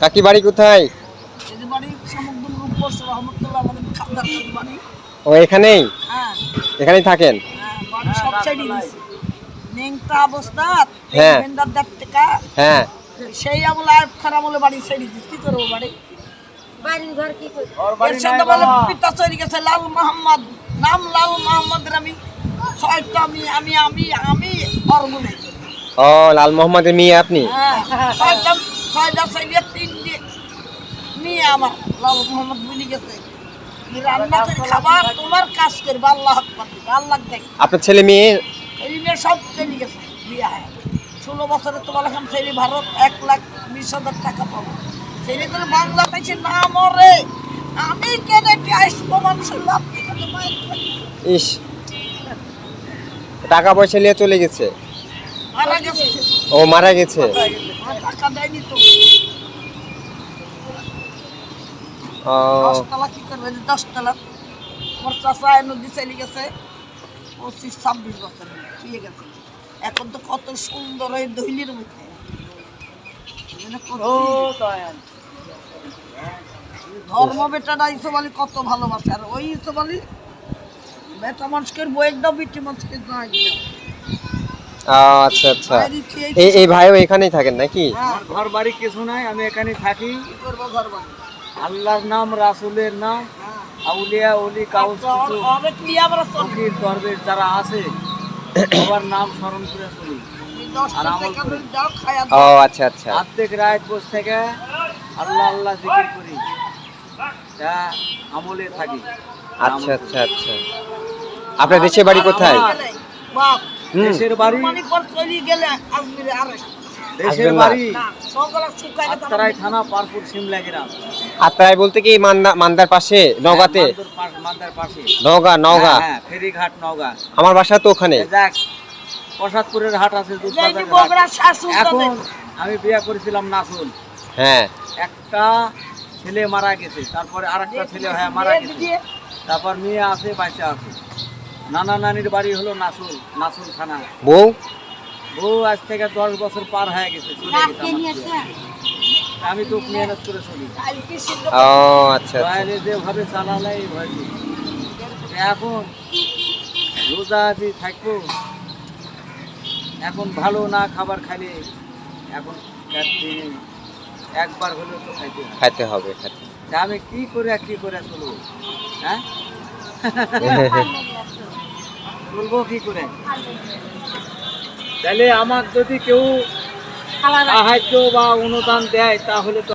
কাকি বাড়ি কোথায়? ও এখানেই? হ্যাঁ। এখানেই থাকেন? হ্যাঁ, হ্যাঁ। ভেন্ডার দেখ টাকা হ্যাঁ। সেই আমলে আর খারাপ আমলে বাড়ি সাইডে কি করব বাড়ি? এর সাথে বলে পিতা তৈরি গেছে লাল মোহাম্মদ নাম লাল মোহাম্মদের আমি ছয়টা আমি আমি আমি আমি ও লাল মোহাম্মদের মেয়ে আপনি? হ্যাঁ ছয়টা ছয়টা তিনটে নিয়ে আমার মোহাম্মদ গেছে। তুমি রান্না করে খাবার তোমার কাজ করবে আল্লাহ আকবার দিবে আল্লাহ দেখ আপনার ছেলে মেয়ে? সব চলে গেছে বিয়া ষোলো বছরে তোমার এখন ছেলে ভারত এক লাখ বিশ হাজার টাকা পাবো। ছেলে করে বাংলাদেশে না মরে। আমি কেন একটি আসব মানুষের লাভ কি করে মায়ের পেটে? ইস টাকা পয়সা নিয়ে চলে গেছে। ও মারা গেছে? আমার টাকা দেয়নি তো। ও। দশতলা কি করবে দশতলা? আমার চাষা নদী চলে গেছে। পঁচিশ ছাব্বিশ বছর গেছে। এখন তো কত সুন্দর ওই দৈলির মধ্যে। ধর্ম বেটাটা ইসো বলি কত ভালোবাসে। আর ওই ইসো বলি বেটা মানুষকে বই একদম বিটি মানুষকে না একদম আচ্ছা আচ্ছা। এই এই ভাইও এখানেই থাকেন নাকি? ঘর বাড়ি কিছু নাই আমি এখানে থাকি। আল্লাহর নাম রাসুলের নাম। আউলিয়া উলি কাউস আমরা ফকির দরবেশ যারা আছে সবার নাম স্মরণ করে চলি। ও আচ্ছা আচ্ছা। প্রত্যেক রাত বসে থেকে আল্লাহ আল্লাহ জিকির করি। তা আমলে থাকি। আচ্ছা আচ্ছা আচ্ছা। আপনার দেশের বাড়ি কোথায়? দেশের বাড়ি চলে গেলে আজমিরে আরেস্ট দেশের বাড়ি। না সকালে শুকায় আত্রাই থানা পারপুর সিমলা গ্রাম। বলতে কি মান্দা মান্দার পাশে? নওগাঁতে? হ্যাঁ, মান্দার পাশে। নওগাঁ নওগাঁ। হ্যাঁ, হ্যাঁ ফেরিঘাট নওগাঁ। আমার বাসা তো ওখানে। প্রসাদপুরের হাট আছে এখন আমি বিয়ে করেছিলাম নাসুল। হ্যাঁ। একটা ছেলে মারা গেছে তারপরে আর একটা ছেলে হ্যাঁ মারা গেছে। তারপর মেয়ে আছে বাচ্চা আছে। নানা নানির বাড়ি হলো নাসুল নাসুল থানা। বউ? বউ আজ থেকে দশ বছর পার হয়ে গেছে চলে গেছে আমি তো মেহনত করে চলি। ও আচ্ছা আচ্ছা। বাইরে যেভাবে চালালে এইভাবে এখন রোজা আছি থাকব। এখন ভালো না খাবার খাইলে এখন একবার হলেও তো খাইতে খাইতে হবে তা আমি কি করে কি করে চলবো হ্যাঁ? চলবো কি করে? তাহলে আমার যদি কেউ সাহায্য বা অনুদান দেয় তাহলে তো